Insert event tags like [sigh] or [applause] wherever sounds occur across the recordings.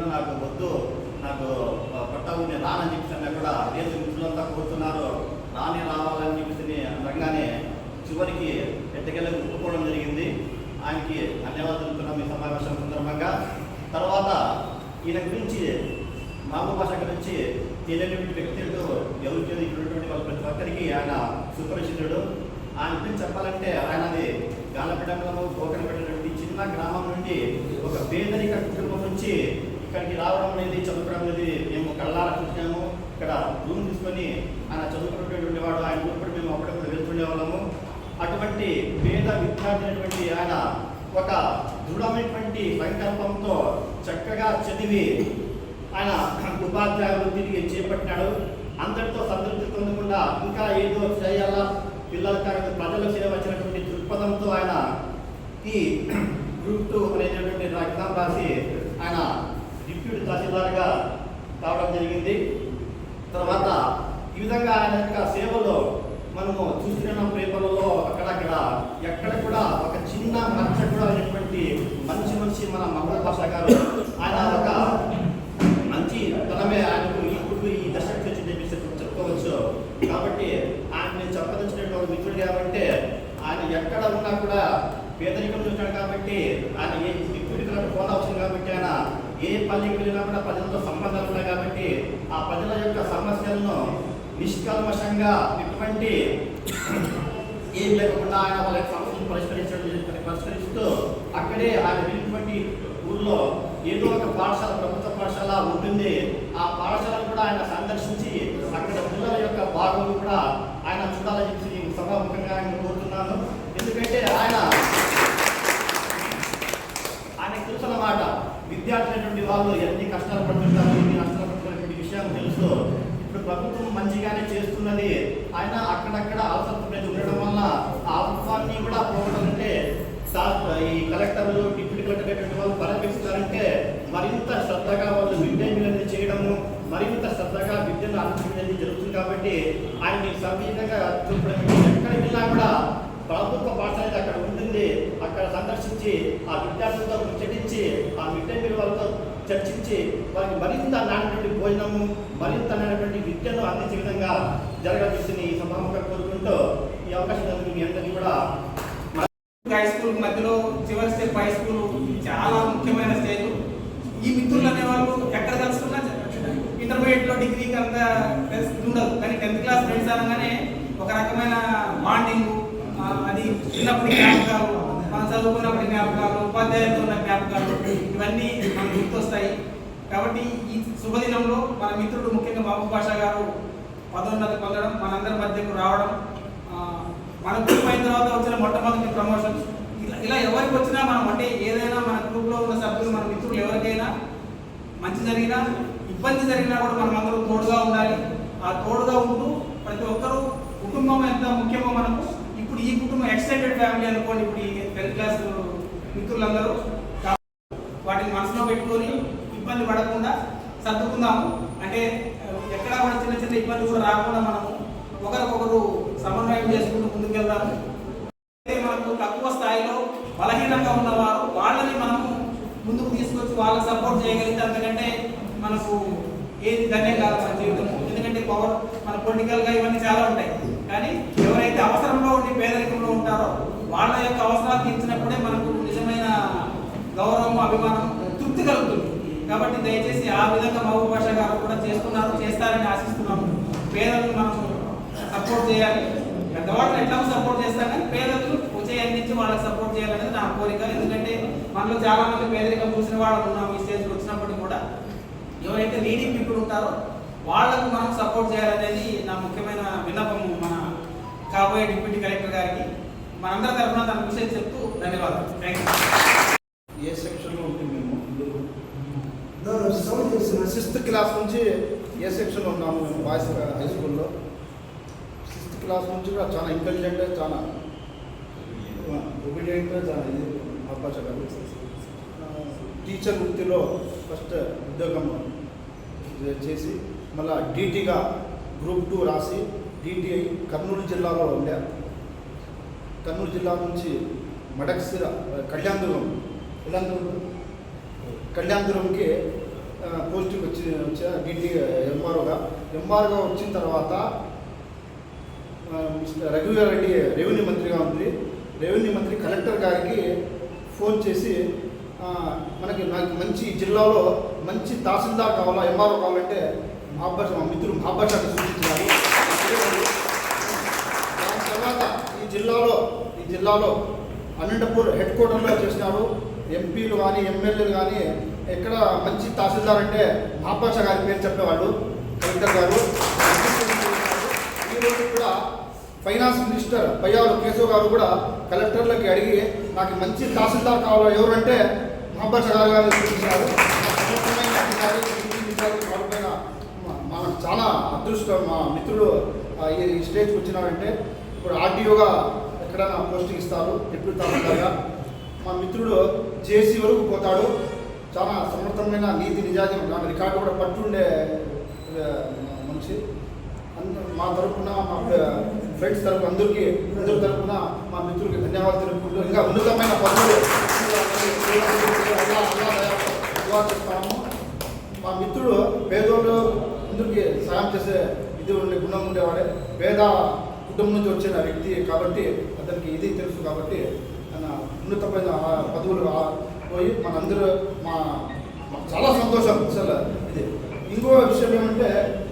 ఇవన్నీ నాకు వద్దు నాకు పట్టాలు నేను రానని చెప్పి కూడా దేశ మిత్రులంతా కోరుతున్నారు. రాని రావాలని చెప్పేసి అనగానే చివరికి ఎట్టకెళ్ళి ఒప్పుకోవడం జరిగింది. ఆయనకి ధన్యవాదాలు తెలుపుతున్నాం ఈ సమావేశం సందర్భంగా. తర్వాత ఈయన గురించి మామూలు భాష గురించి తెలియనటువంటి వ్యక్తులతో ఎవరు తెలియనటువంటి వాళ్ళ ప్రతి ఒక్కరికి ఆయన సుపరిచితుడు. ఆయన గురించి చెప్పాలంటే ఆయనది గాలపెట్టంలో గోకన నుండి చిన్న గ్రామం నుండి ఒక పేదరిక కుటుంబం నుంచి ఇక్కడికి రావడం అనేది చదువుకోవడం అనేది మేము కళ్ళారా చూసినాము ఇక్కడ రూమ్ తీసుకొని ఆయన చదువుకున్నటువంటి వాడు ఆయన ఊరు కూడా మేము అప్పుడప్పుడు వెళ్తుండే వాళ్ళము. అటువంటి పేద విద్యార్థి అయినటువంటి ఆయన ఒక దృఢమైనటువంటి సంకల్పంతో చక్కగా చదివి ఆయన ఉపాధ్యాయులు తిరిగి చేపట్టినాడు. అందరితో సంతృప్తి పొందకుండా ఇంకా ఏదో చేయాలా? పిల్లల కాదు ప్రజల సేవ వచ్చినటువంటి దృక్పథంతో ఆయన ఈ [clears throat] గ్రూప్ టూ అనేటటువంటి ఎగ్జామ్ రాసి డిప్యూటీ తహసీల్దార్గా కావడం జరిగింది. తర్వాత ఈ విధంగా ఆయన యొక్క సేవలో మనము చూస్తున్న పేపర్లలో అక్కడక్కడ ఎక్కడ కూడా ఒక చిన్న మచ్చ కూడా అనేటువంటి మంచి మనిషి మన మహమ్మద్ భాష గారు ఆయన ఒక మంచి తనమే ఆయనకు ఇప్పుడు ఈ దశకు తెచ్చి చెప్పేసి చెప్పుకోవచ్చు. కాబట్టి ఆయన నేను చెప్పదలిచినటువంటి మిత్రుడు కాబట్టి ఆయన ఎక్కడ ఉన్నా కూడా పేదరికం చూశాడు కాబట్టి ఆయన ఏ దిక్కుడికి ఫోన్ అవసరం కాబట్టి ఆయన ఏ పల్లికి వెళ్ళినా కూడా ప్రజలతో సంబంధాలు ఉన్నాయి కాబట్టి ఆ ప్రజల యొక్క సమస్యలను నిష్కల్మషంగా ఎటువంటి ఏం లేకుండా ఆయన వాళ్ళ సమస్యలు పరిష్కరించడం పరిష్కరిస్తూ అక్కడే ఆయన వెళ్ళినటువంటి ఊర్లో ఏదో ఒక పాఠశాల ప్రభుత్వ పాఠశాల ఉంటుంది. ఆ పాఠశాలను కూడా ఆయన సందర్శించి అక్కడ పిల్లల యొక్క భాగం కూడా ఆయన చూడాలని చెప్పి నేను సభాముఖంగా ఆయన కోరుతున్నాను. ఎందుకంటే ఆయన ఆయనకు తెలుసు అన్నమాట విద్యార్థులు వాళ్ళు ఎన్ని కష్టాలు పడుతుంటారు ఎన్ని నష్టాలు పడుతున్నటువంటి విషయం తెలుసు ఇప్పుడు ప్రభుత్వం మంచిగానే చేస్తున్నది. ఆయన అక్కడక్కడ అవసరం ఉండడం వల్ల ఆ అవసరాన్ని కూడా పోవడం అంటే ఈ కలెక్టర్లు డిప్యూటీ కలెక్టర్ వాళ్ళు పర్యవేక్షిస్తారంటే మరింత శ్రద్ధగా వాళ్ళు మిడ్ అనేది చేయడము మరింత శ్రద్ధగా విద్యను అందించడం జరుగుతుంది కాబట్టి ఆయన సవ్యంగా చూపడం ఎక్కడ వెళ్ళినా కూడా ప్రభుత్వ పాఠశాల అక్కడ ఉంటుంది. అక్కడ సందర్శించి ఆ విద్యార్థులతో చర్చించి ఆ మిడ్ డే మీల్ వాళ్ళతో చర్చించి వారికి మరింత నాటినటువంటి భోజనము మరింత నాటినటువంటి విద్యను అందించే విధంగా జరగాల్సింది ఈ సభాముఖంగా కోరుకుంటూ ఈ అవకాశం మీ అందరికీ కూడా హై స్కూల్ మధ్యలో చివరి స్టెప్ హై స్కూల్ చాలా ముఖ్యమైన స్టేజ్ ఈ మిత్రులు అనేవాళ్ళు ఎక్కడ కలుసుకున్నా ఇంటర్మీడియట్లో డిగ్రీకి అంత ఉండదు. కానీ టెన్త్ క్లాస్ ఫ్రెండ్స్ అనగానే ఒక రకమైన బాండింగ్ అది చిన్నప్పుడు చదువుకున్నప్పుడు జ్ఞాపకాలు ఉపాధ్యాయులతో ఉన్న జ్ఞాపకాలు ఇవన్నీ మనకు గుర్తొస్తాయి. కాబట్టి ఈ శుభదినంలో మన మిత్రుడు ముఖ్యంగా బాబు భాషా గారు పదోన్నతి పొందడం మనందరి మధ్యకు రావడం మన గ్రూప్ అయిన తర్వాత వచ్చిన మొట్టమొదటి ప్రమోషన్ ఇలా ఇలా ఎవరికి వచ్చినా మనం అంటే ఏదైనా మన గ్రూప్లో ఉన్న సభ్యులు మన మిత్రులు ఎవరికైనా మంచి జరిగినా ఇబ్బంది జరిగినా కూడా మనం అందరూ తోడుగా ఉండాలి. ఆ తోడుగా ఉంటూ ప్రతి ఒక్కరూ కుటుంబం ఎంత ముఖ్యమో మనకు ఈ కుటుంబం ఎక్స్టెండెడ్ ఫ్యామిలీ అనుకోండి ఇప్పుడు ఈ టెన్త్ క్లాస్ మిత్రులందరూ వాటిని మనసులో పెట్టుకొని ఇబ్బంది పడకుండా సర్దుకుందాము. అంటే ఎక్కడ కూడా చిన్న చిన్న ఇబ్బంది కూడా రాకుండా మనము ఒకరికొకరు సమన్వయం చేసుకుంటూ ముందుకెళ్దాము. మనకు తక్కువ స్థాయిలో బలహీనంగా ఉన్నవారు వాళ్ళని మనము ముందుకు తీసుకొచ్చి వాళ్ళకి సపోర్ట్ చేయగలిగితే అంతకంటే మనకు ఏది ధన్యం కాదు మన జీవితం ఎందుకంటే పవర్ మన పొలిటికల్గా ఇవన్నీ చాలా ఉంటాయి కానీ ఎవరైతే అవసరంలో ఉండి పేదరికంలో ఉంటారో వాళ్ళ యొక్క అవసరాలు తీర్చినప్పుడే మనకు నిజమైన గౌరవం అభిమానం తృప్తి కలుగుతుంది. కాబట్టి దయచేసి ఆ విధంగా మహబూ భాష గారు కూడా చేస్తున్నారు చేస్తారని ఆశిస్తున్నాము. పేదలను మనం సపోర్ట్ చేయాలి. పెద్దవాళ్ళని ఎట్లా సపోర్ట్ చేస్తాం కానీ పేదలకు ఉదయం అందించి వాళ్ళకి సపోర్ట్ చేయాలనేది నా కోరిక. ఎందుకంటే మనలో చాలా మంది పేదరికం చూసిన వాళ్ళు ఉన్నాం ఈ స్టేజ్కి వచ్చినప్పటికీ కూడా. ఎవరైతే లీడింగ్ పీపుల్ ఉంటారో వాళ్ళకు మనం సపోర్ట్ చేయాలనేది నా ముఖ్యమైన విన్నపం మన కాబోయే డిప్యూటీ కలెక్టర్ గారికి. మనందరి తరఫున తన విషయం చెప్తూ ధన్యవాదాలు. థ్యాంక్ యూ ఏ సెక్షన్లో ఉంటుంది మేము సిక్స్త్ క్లాస్ నుంచి ఏ సెక్షన్లో ఉన్నాము మేము? బాయ్స్ హై స్కూల్లో సిక్స్త్ క్లాస్ నుంచి కూడా చాలా ఇంటెలిజెంట్ చాలా ఒబీడియంట్ చాలా ఇది. అవకాశం టీచర్ వృత్తిలో ఫస్ట్ ఉద్యోగం చేసి మళ్ళా డీటీగా గ్రూప్ టూ రాసి డీటీఐ కర్నూలు జిల్లాలో ఉండే. కర్నూలు జిల్లా నుంచి మడక్సిర కళ్యాణదుర్గం కళ్యాణదుర్గం కళ్యాణదుర్గంకి పోస్టింగ్ వచ్చి వచ్చా డిటి ఎంఆర్ఓగా. ఎంఆర్ఓగా వచ్చిన తర్వాత ఆ, రెడ్డి రెవెన్యూ మంత్రిగా ఉంది. రెవెన్యూ మంత్రి కలెక్టర్ గారికి ఫోన్ చేసి మనకి నాకు మంచి జిల్లాలో మంచి తహసీల్దార్ కావాలా ఎంఆర్ఓ కావాలంటే మహాభాష మా మిత్రులు మహాభాషకు సూచించారు. దాని తర్వాత జిల్లాలో ఈ జిల్లాలో అనంతపూర్ హెడ్ క్వార్టర్లో చేసినారు. ఎంపీలు కానీ ఎమ్మెల్యేలు కానీ ఎక్కడ మంచి తహసీల్దార్ అంటే మహాపాష గారి పేరు చెప్పేవాళ్ళు కలెక్టర్ గారు. ఈరోజు కూడా ఫైనాన్స్ మినిస్టర్ పయ్యారు కేశవ్ గారు కూడా కలెక్టర్లకి అడిగి నాకు మంచి తహసీల్దార్ కావాలో? ఎవరంటే మహాపాష గారు గారు చూపించారు మనకు చాలా అదృష్టం. మా మిత్రుడు ఈ ఈ స్టేజ్కి వచ్చినారంటే ఇప్పుడు ఆర్టీఓగా ఎక్కడైనా పోస్టింగ్ ఇస్తారు డిప్యూటీ తహసీల్దార్గా మా మిత్రుడు జేసీ వరకు పోతాడు. చాలా సమర్థమైన నీతి నిజాజం దాని రికార్డు కూడా పట్టుండే మనిషి. మా తరపున మా ఫ్రెండ్స్ తరపు అందరికీ అందరి తరపున మా మిత్రులకి ధన్యవాదాలు తెలుపుకుంటూ ఇంకా ఉన్నతమైన పనులు చేస్తాము మా మిత్రుడు పేదోళ్ళు అందరికీ సాయం చేసే ఇది ఉండే గుణం ఉండేవాడే. పేద కుటుంబం నుంచి వచ్చిన వ్యక్తి కాబట్టి అతనికి ఇది తెలుసు కాబట్టి ఆయన ఉన్నతమైన పదవులు పోయి మనందరూ మా మాకు చాలా సంతోషం. అసలు ఇది ఇంకో విషయం ఏమంటే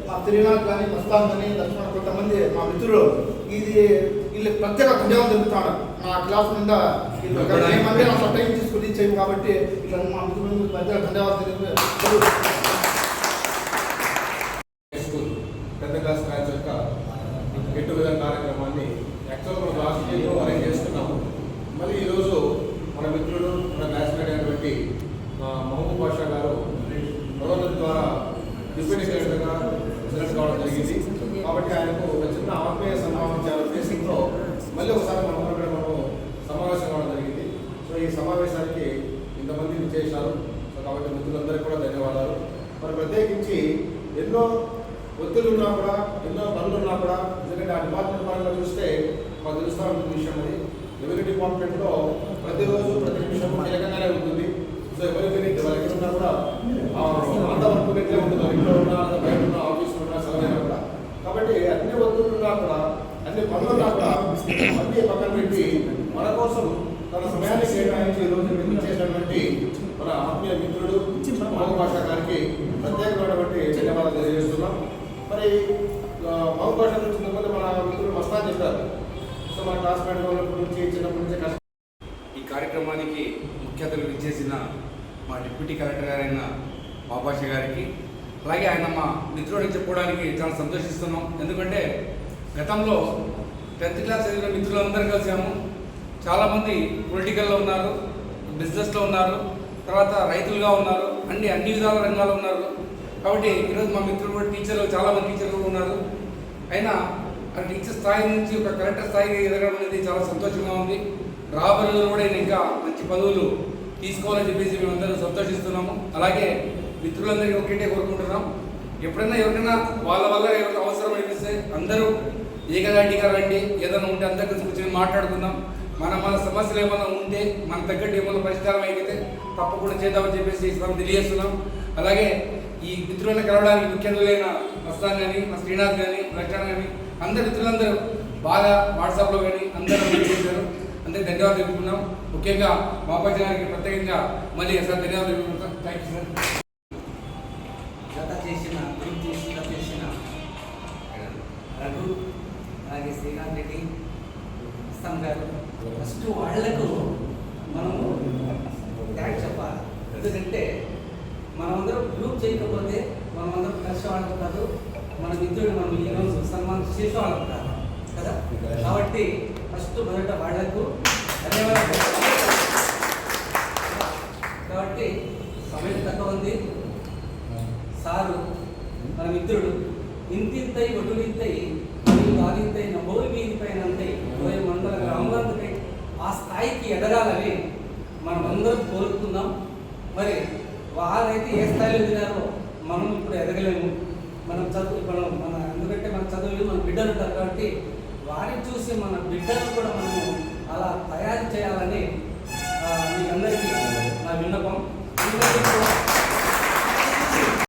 మా తిరిగినాథ్ కానీ మస్తాన్ కానీ లక్ష్మణ్ కొంతమంది మా మిత్రులు ఇది వీళ్ళు ప్రత్యేక ధన్యవాదాలు తెలుపుతాను మా క్లాస్ మీద వీళ్ళు ఏమంటే అంత టైం తీసుకుని చేయము కాబట్టి ఇట్లా మా మిత్రులకు ప్రత్యేక ధన్యవాదాలు పెద్ద క్లాస్ బ్యాచ్ యొక్క గెట్ టుగెదర్ కార్యక్రమాన్ని యాక్చువల్గా మనం లాస్ట్ ఇయర్లో అరేంజ్ చేసుకున్నాము మళ్ళీ ఈరోజు మన మిత్రుడు మన బ్యాచ్మేట్ అయినటువంటి మా మహబూబ్ బాషా గారు పదోన్నతి ద్వారా డిప్యూటీ కలెక్టర్గా సెలెక్ట్ కావడం జరిగింది కాబట్టి ఆయనకు ఒక చిన్న ఆత్మీయ సమావేశం చేయాలనే ఉద్దేశంతో మళ్ళీ ఒకసారి మనం అందరం మనం సమావేశం కావడం జరిగింది సో ఈ సమావేశానికి ఇంతమంది సో కాబట్టి మిత్రులందరికీ కూడా ధన్యవాదాలు. మరి ప్రత్యేకించి ఎన్నో ఒత్తిడి ఉన్నా కూడా ఎన్నో పనులు ఉన్నా కూడా ఎందుకంటే ఆ డిపార్ట్మెంట్ పరంగా చూస్తే మాకు తెలుస్తా ఉంటుంది విషయం అది. రెవెన్యూ డిపార్ట్మెంట్లో ప్రతిరోజు ప్రతి నిమిషం కీలకంగానే ఉంటుంది సో ఎవరికి వాళ్ళకి ఉన్నా కూడా ఆ అంత వర్క్ పెట్టే ఉంటుంది వాళ్ళ ఇంట్లో ఉన్నా లేదా బయట ఉన్న ఆఫీస్లో ఉన్నా సెలవు కూడా కాబట్టి అన్ని ఒత్తిడి ఉన్నా కూడా అన్ని పనులు ఉన్నా కూడా అన్ని పక్కన పెట్టి మన కోసం తన సమయాన్ని కేటాయించి ఈ రోజు మీకు చేసినటువంటి మన ఆత్మీయ మిత్రుడు మహబూబ్ భాషా గారికి ప్రత్యేకమైనటువంటి ధన్యవాదాలు తెలియజేస్తున్నాం. మరి ఆ, మహబూబ్ భాషా గురించి మన మిత్రులు మస్తాన్ చెప్పారు. సో మా క్లాస్మేట్ ఉన్నప్పటి నుంచి చిన్నప్పటి నుంచి కష్టం. ఈ కార్యక్రమానికి ముఖ్య అతిథులు ఇచ్చేసిన మా డిప్యూటీ కలెక్టర్ గారైన బాబాష గారికి అలాగే ఆయన మా మిత్రుడిని చెప్పుకోవడానికి చాలా సంతోషిస్తున్నాం. ఎందుకంటే గతంలో టెన్త్ క్లాస్ చదివిన మిత్రులందరూ కలిసాము. చాలామంది పొలిటికల్లో ఉన్నారు బిజినెస్లో ఉన్నారు తర్వాత రైతులుగా ఉన్నారు. అన్ని అన్ని విధాల రంగాల్లో ఉన్నారు. కాబట్టి ఈరోజు మా మిత్రులు కూడా టీచర్లు చాలామంది టీచర్లు ఉన్నారు. అయినా ఆ టీచర్ స్థాయి నుంచి ఒక కలెక్టర్ స్థాయికి ఎదగడం అనేది చాలా సంతోషంగా ఉంది. రాబోయే కూడా ఇంకా మంచి పదవులు తీసుకోవాలని చెప్పేసి మేమందరూ సంతోషిస్తున్నాము. అలాగే మిత్రులందరికీ ఒకటే కోరుకుంటున్నాం. ఎప్పుడైనా ఎవరికైనా వాళ్ళ వల్ల ఎవరికి అవసరం అనిపిస్తే అందరూ ఏకదాటిగా రండి. ఏదైనా ఉంటే అందరికీ కూర్చొని మాట్లాడుకుందాం. మన మన సమస్యలు ఏమైనా ఉంటే మన తగ్గట్టు ఏమైనా పరిష్కారం అయితే తప్పకుండా చేద్దామని చెప్పేసి మనం తెలియజేస్తున్నాం. అలాగే ఈ మిత్రులను కలవడానికి ముఖ్యంగా మస్తాన్ కానీ మా శ్రీనాథ్ కానీ లక్ష్మణ్ కానీ అందరి మిత్రులందరూ బాగా వాట్సాప్లో కానీ అందరూ చేశారు. అందరికి ధన్యవాదాలు తెలుపుకున్నాం ముఖ్యంగా మా గారికి ప్రత్యేకంగా మళ్ళీ సార్ ధన్యవాదాలు తెలుపుకుంటాం థ్యాంక్ యూ సార్ గత చేసిన గ్రూప్ చేసిన చేసిన రఘు అలాగే శ్రీకాంత్ రెడ్డి ఇస్తాం గారు. ఫస్ట్ వాళ్ళకు మనము థ్యాంక్స్ చెప్పాలి. ఎందుకంటే మనమందరం గ్రూప్ చేయకపోతే మనమందరం కలిసి వాళ్ళకు కాదు. మన మిత్రుడు మనం ఈరోజు సన్మానం చేసేవాళ్ళం కాదు. కదా? కాబట్టి ఫస్ట్ మొదట వాళ్ళకు ధన్యవాదాలు. కాబట్టి సమయం తక్కువ ఉంది. సారు మన మిత్రుడు ఇంతింతై ఒటులింతై మరియు దానింతై నభోయి వీధి ఉన్నందుకే ఆ స్థాయికి ఎదగాలని మనం అందరం కోరుకుందాం. మరి వారైతే ఏ స్థాయిలో ఎదిగారో మనం ఇప్పుడు ఎదగలేము. మనం చదువు మనం మన ఎందుకంటే మన చదువులు మన బిడ్డలు ఉంటారు కాబట్టి వారిని చూసి మన బిడ్డలను కూడా మనము అలా తయారు చేయాలని మీ అందరికీ నా విన్నపం.